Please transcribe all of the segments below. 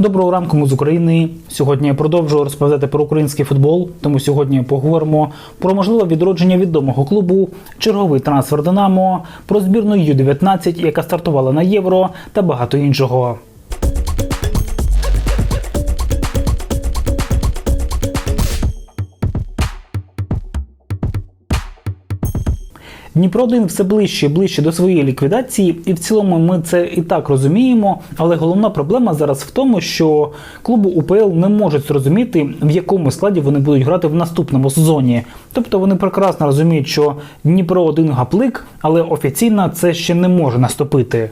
Доброго ранку ми з України. Сьогодні я продовжую розповідати про український футбол. Тому сьогодні поговоримо про можливе відродження відомого клубу, черговий трансфер Динамо, про збірну Ю-19, яка стартувала на євро, та багато іншого. Дніпро 1 все ближче і ближче до своєї ліквідації, і в цілому ми це і так розуміємо. Але головна проблема зараз в тому, що клубу УПЛ не можуть зрозуміти, в якому складі вони будуть грати в наступному сезоні. Тобто вони прекрасно розуміють, що Дніпро 1 гаплик, але офіційно це ще не може наступити.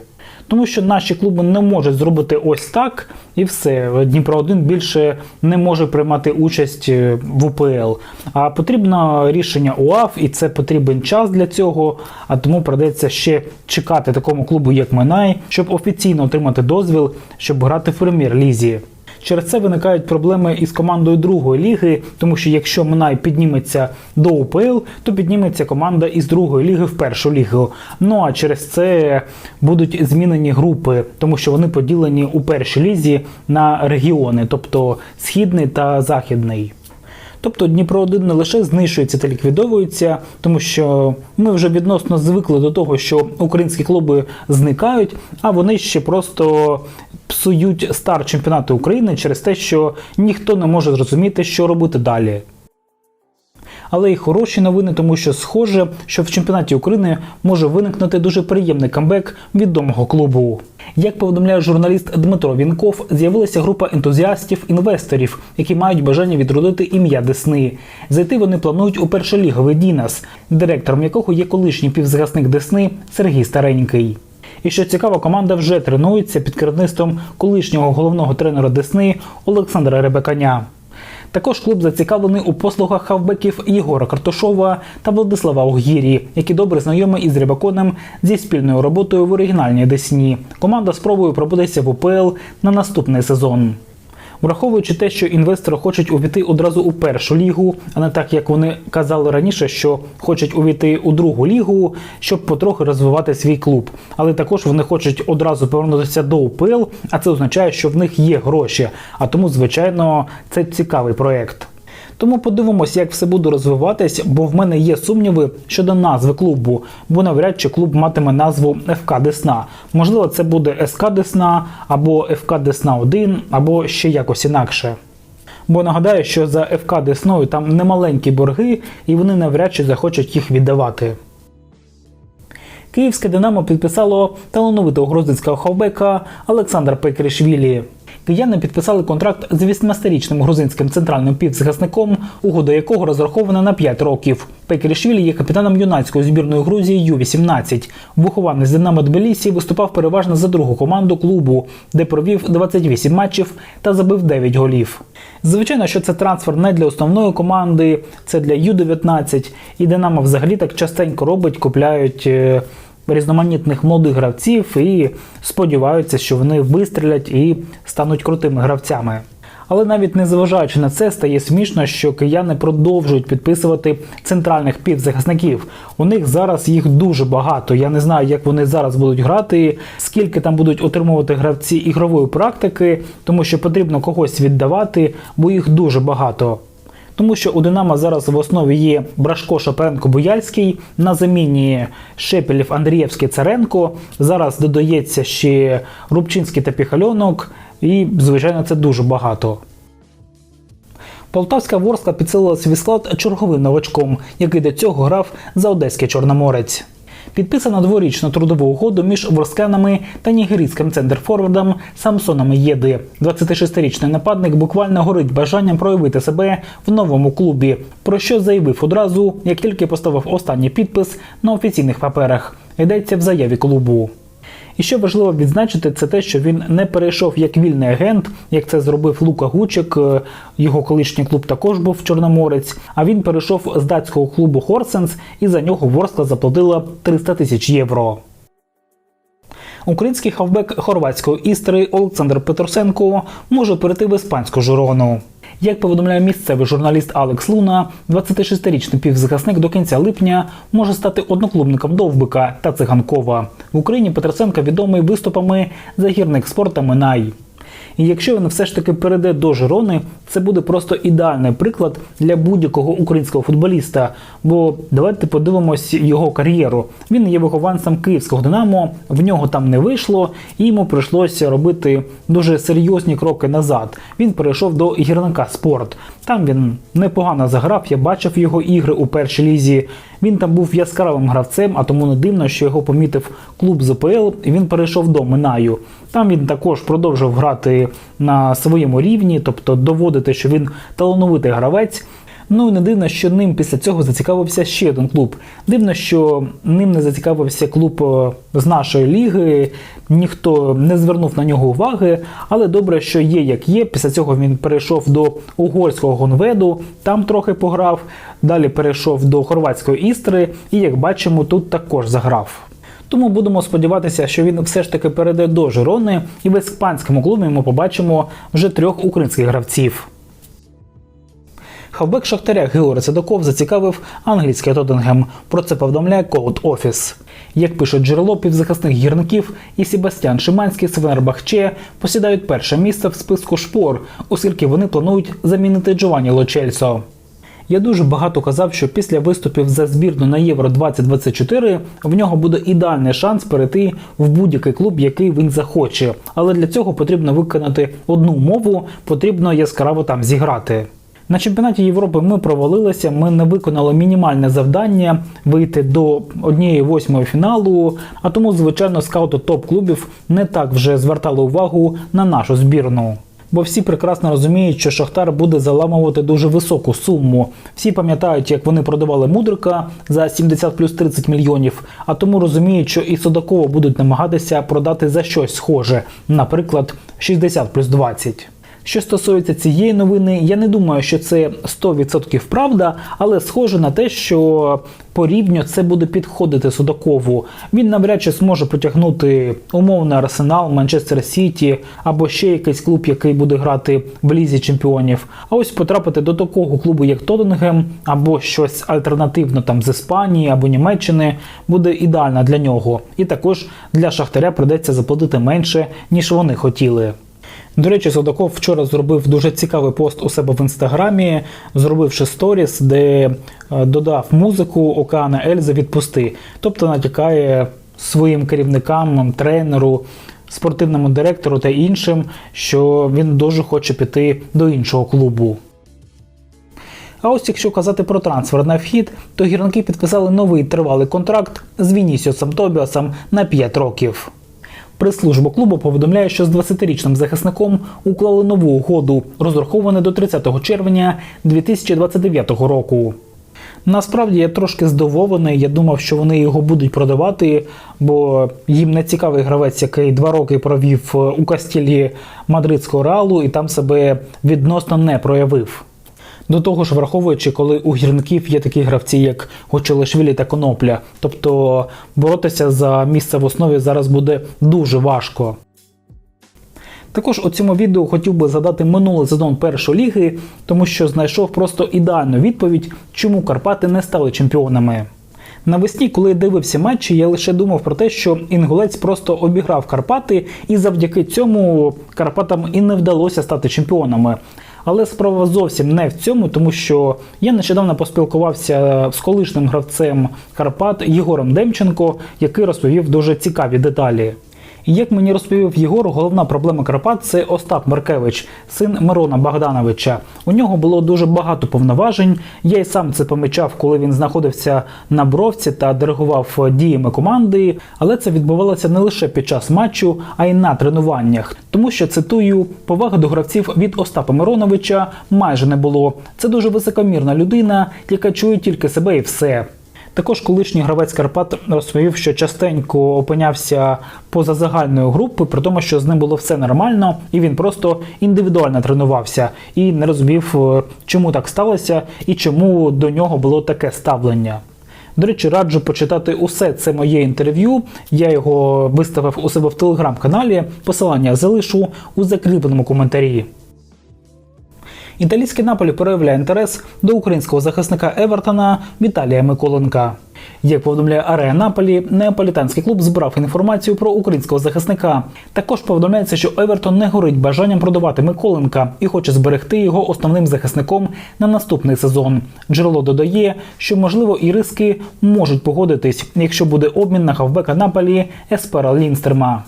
Тому що наші клуби не можуть зробити ось так, і все. Дніпро 1 більше не може приймати участь е, в УПЛ. А потрібно рішення УАФ, і це потрібен час для цього. А тому придеться ще чекати такому клубу, як Минай, щоб офіційно отримати дозвіл, щоб грати в прем'єр-лізі. Через це виникають проблеми із командою другої ліги, тому що якщо Минай підніметься до УПЛ, то підніметься команда із другої ліги в першу лігу. Ну а через це будуть змінені групи, тому що вони поділені у першій лізі на регіони, тобто східний та західний. Тобто Дніпро 1 не лише знищується та ліквідовується, тому що ми вже відносно звикли до того, що українські клуби зникають, а вони ще просто псують старт чемпіонату України через те, що ніхто не може зрозуміти, що робити далі. Але й хороші новини, тому що схоже, що в чемпіонаті України може виникнути дуже приємний камбек відомого клубу. Як повідомляє журналіст Дмитро Вінков, з'явилася група ентузіастів-інвесторів, які мають бажання відродити ім'я Десни. Зайти вони планують у першоліговий Дінас, директором якого є колишній півзгасник Десни Сергій Старенький. І що цікаво, команда вже тренується під керівництвом колишнього головного тренера Десни Олександра Ребеканя. Також клуб зацікавлений у послугах хавбеків Єгора Картошова та Владислава Огірі, які добре знайомі із Рибаконом зі спільною роботою в оригінальній Десні. Команда спробує пробудеться в УПЛ на наступний сезон. Враховуючи те, що інвестори хочуть увійти одразу у першу лігу, а не так як вони казали раніше, що хочуть увійти у другу лігу, щоб потрохи розвивати свій клуб. Але також вони хочуть одразу повернутися до УПЛ, а це означає, що в них є гроші. А тому, звичайно, це цікавий проект. Тому подивимось, як все буде розвиватись, бо в мене є сумніви щодо назви клубу, бо навряд чи клуб матиме назву ФК Десна. Можливо, це буде СК Десна або ФК Десна 1, або ще якось інакше. Бо нагадаю, що за ФК Десною там немаленькі борги, і вони навряд чи захочуть їх віддавати. Київське Динамо підписало талановитого грузинського хавбека Олександра Пекрішвілі. Кияни підписали контракт з 18-річним грузинським центральним півзахисником, угода якого розрахована на 5 років. Пекерішвілі є капітаном юнацької збірної Грузії Ю-18. Вихованець Динамо Тбілісі виступав переважно за другу команду клубу, де провів 28 матчів та забив 9 голів. Звичайно, що це трансфер не для основної команди, це для Ю-19. І Динамо взагалі так частенько робить, купляють. Різноманітних молодих гравців і сподіваються, що вони вистрілять і стануть крутими гравцями. Але навіть не зважаючи на це, стає смішно, що кияни продовжують підписувати центральних півзахисників. У них зараз їх дуже багато. Я не знаю, як вони зараз будуть грати, скільки там будуть отримувати гравці ігрової практики, тому що потрібно когось віддавати, бо їх дуже багато. Тому що у Динамо зараз в основі є Брашко Шапаренко Буяльський, на заміні Шепелів Андрієвський Царенко. Зараз додається ще Рубчинський та Піхальонок, і, звичайно, це дуже багато. Полтавська Ворска підсилила свій склад черговим новачком, який до цього грав за Одеський Чорноморець. Підписано дворічна трудову угоду між ворсканами та нігерійським центрфорвардом Самсоном Єди. 26-річний нападник буквально горить бажанням проявити себе в новому клубі, про що заявив одразу, як тільки поставив останній підпис на офіційних паперах. Йдеться в заяві клубу. І що важливо відзначити, це те, що він не перейшов як вільний агент, як це зробив Лука Гучик. е, Його колишній клуб також був Чорноморець. А він перейшов з датського клубу Хорсенс, і за нього Ворскла заплатила 300 тисяч євро. Український хавбек хорватської істри Олександр Петросенко може перейти в іспанську жирону. Як повідомляє місцевий журналіст Алекс Луна, 26-річний півзахисник до кінця липня може стати одноклубником Довбика та Циганкова. В Україні Петросенко відомий виступами за гірник спорта Минай. І якщо він все ж таки перейде до Жирони, це буде просто ідеальний приклад для будь-якого українського футболіста. Бо давайте подивимось його кар'єру. Він є вихованцем київського Динамо, в нього там не вийшло, і йому прийшлося робити дуже серйозні кроки назад. Він перейшов до гірника спорт. Там він непогано заграв. Я бачив його ігри у першій лізі. Він там був яскравим гравцем, а тому не дивно, що його помітив клуб ЗПЛ, і він перейшов до Минаю. Там він також продовжив грати на своєму рівні, тобто доводити, що він талановитий гравець. Ну і не дивно, що ним після цього зацікавився ще один клуб. Дивно, що ним не зацікавився клуб е, з нашої ліги, ніхто не звернув на нього уваги, але добре, що є як є. Після цього він перейшов до угорського гонведу, там трохи пограв. Далі перейшов до хорватської істри, і як бачимо, тут також заграв. Тому будемо сподіватися, що він все ж таки перейде до Жирони, і в іспанському клубі ми побачимо вже трьох українських гравців. Хавбек Шахтаря Георгій Седоков зацікавив англійський Тоттенгем. Про це повідомляє Cold Office. Як пише джерело півзахисних гірників, і Себастьян Шиманський з Фенербахче посідають перше місце в списку шпор, оскільки вони планують замінити Джованні Лочельсо. Я дуже багато казав, що після виступів за збірну на Євро 2024 в нього буде ідеальний шанс перейти в будь-який клуб, який він захоче. Але для цього потрібно виконати одну умову, потрібно яскраво там зіграти. На чемпіонаті Європи ми провалилися, ми не виконали мінімальне завдання вийти до однієї восьмої фіналу. А тому, звичайно, скаути топ-клубів не так вже звертали увагу на нашу збірну. Бо всі прекрасно розуміють, що Шахтар буде заламувати дуже високу суму. Всі пам'ятають, як вони продавали мудрика за 70 плюс 30 мільйонів, а тому розуміють, що і Судакова будуть намагатися продати за щось схоже, наприклад, 60 плюс 20. Що стосується цієї новини, я не думаю, що це 100% правда, але схоже на те, що по рівню це буде підходити Судакову. Він навряд чи зможе потягнути умовний арсенал, Манчестер Сіті або ще якийсь клуб, який буде грати в лізі чемпіонів. А ось потрапити до такого клубу, як Тоттенгем, або щось альтернативно там з Іспанії або Німеччини, буде ідеально для нього. І також для Шахтаря придеться заплатити менше, ніж вони хотіли. До речі, Судаков вчора зробив дуже цікавий пост у себе в інстаграмі, зробивши сторіс, де е, додав музику Океана Ельзи відпусти. Тобто натякає своїм керівникам, тренеру, спортивному директору та іншим, що він дуже хоче піти до іншого клубу. А ось якщо казати про трансфер на вхід, то гірники підписали новий тривалий контракт з Вінісіосом Тобіасом на 5 років. Прес-служба клубу повідомляє, що з 20-річним захисником уклали нову угоду, розраховану до 30 червня 2029 року. Насправді я трошки здивований. Я думав, що вони його будуть продавати, бо їм не цікавий гравець, який два роки провів у кастілі мадридського реалу і там себе відносно не проявив. До того ж, враховуючи, коли у гірників є такі гравці, як Гочелешвілі та Конопля. Тобто боротися за місце в основі зараз буде дуже важко. Також у цьому відео хотів би задати минулий сезон першої ліги, тому що знайшов просто ідеальну відповідь, чому Карпати не стали чемпіонами. Навесні, коли дивився матчі, я лише думав про те, що інгулець просто обіграв Карпати, і завдяки цьому Карпатам і не вдалося стати чемпіонами. Але справа зовсім не в цьому, тому що я нещодавно поспілкувався з колишнім гравцем Карпат Єгором Демченко, який розповів дуже цікаві деталі. І як мені розповів Єгор, головна проблема Карпат це Остап Маркевич, син Мирона Богдановича. У нього було дуже багато повноважень. Я й сам це помічав, коли він знаходився на бровці та диригував діями команди. Але це відбувалося не лише під час матчу, а й на тренуваннях. Тому що цитую, поваги до гравців від Остапа Мироновича майже не було. Це дуже високомірна людина, яка чує тільки себе і все. Також колишній гравець Карпат розповів, що частенько опинявся поза загальною групою, при тому, що з ним було все нормально, і він просто індивідуально тренувався і не розумів, е, чому так сталося і чому до нього було таке ставлення. До речі, раджу почитати усе це моє інтерв'ю. Я його виставив у себе в телеграм-каналі. Посилання залишу у закріпленому коментарі. Італійський Наполі проявляє інтерес до українського захисника Евертона Віталія Миколенка. Як повідомляє Ареа Наполі, неаполітанський клуб збирав інформацію про українського захисника. Також повідомляється, що Евертон не горить бажанням продавати Миколенка і хоче зберегти його основним захисником на наступний сезон. Джерело додає, що можливо і риски можуть погодитись, якщо буде обмін на хавбека Наполі Еспера Лінстерма.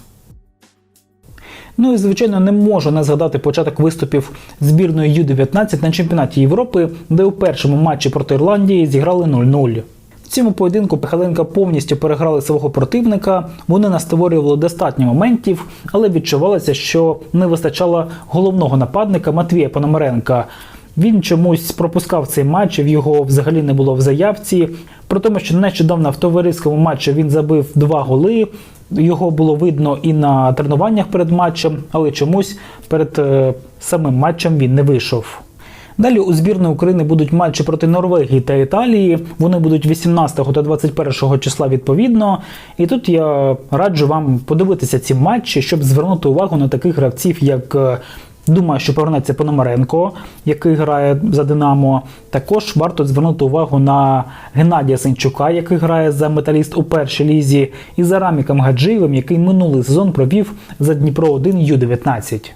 Ну і звичайно не можу не згадати початок виступів збірної Ю-19 на чемпіонаті Європи, де у першому матчі проти Ірландії зіграли 0-0. В цьому поєдинку Пихаленка повністю переграли свого противника. Вони настворювали достатньо моментів, але відчувалося, що не вистачало головного нападника Матвія Пономаренка. Він чомусь пропускав цей матч, в його взагалі не було в заявці. При тому, що нещодавно в товариському матчі він забив два голи. Його було видно і на тренуваннях перед матчем, але чомусь перед е, самим матчем він не вийшов. Далі у збірної України будуть матчі проти Норвегії та Італії. Вони будуть 18 та 21 числа відповідно. І тут я раджу вам подивитися ці матчі, щоб звернути увагу на таких гравців, як. Думаю, що повернеться Пономаренко, який грає за Динамо. Також варто звернути увагу на Геннадія Сенчука, який грає за металіст у першій лізі, і за Раміком Гаджиєвим, який минулий сезон провів за Дніпро 1 Ю-19.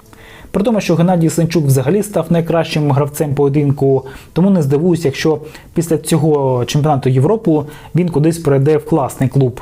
При тому, що Геннадій Сенчук взагалі став найкращим гравцем поєдинку, тому не здивуюся, якщо після цього чемпіонату Європи він кудись перейде в класний клуб.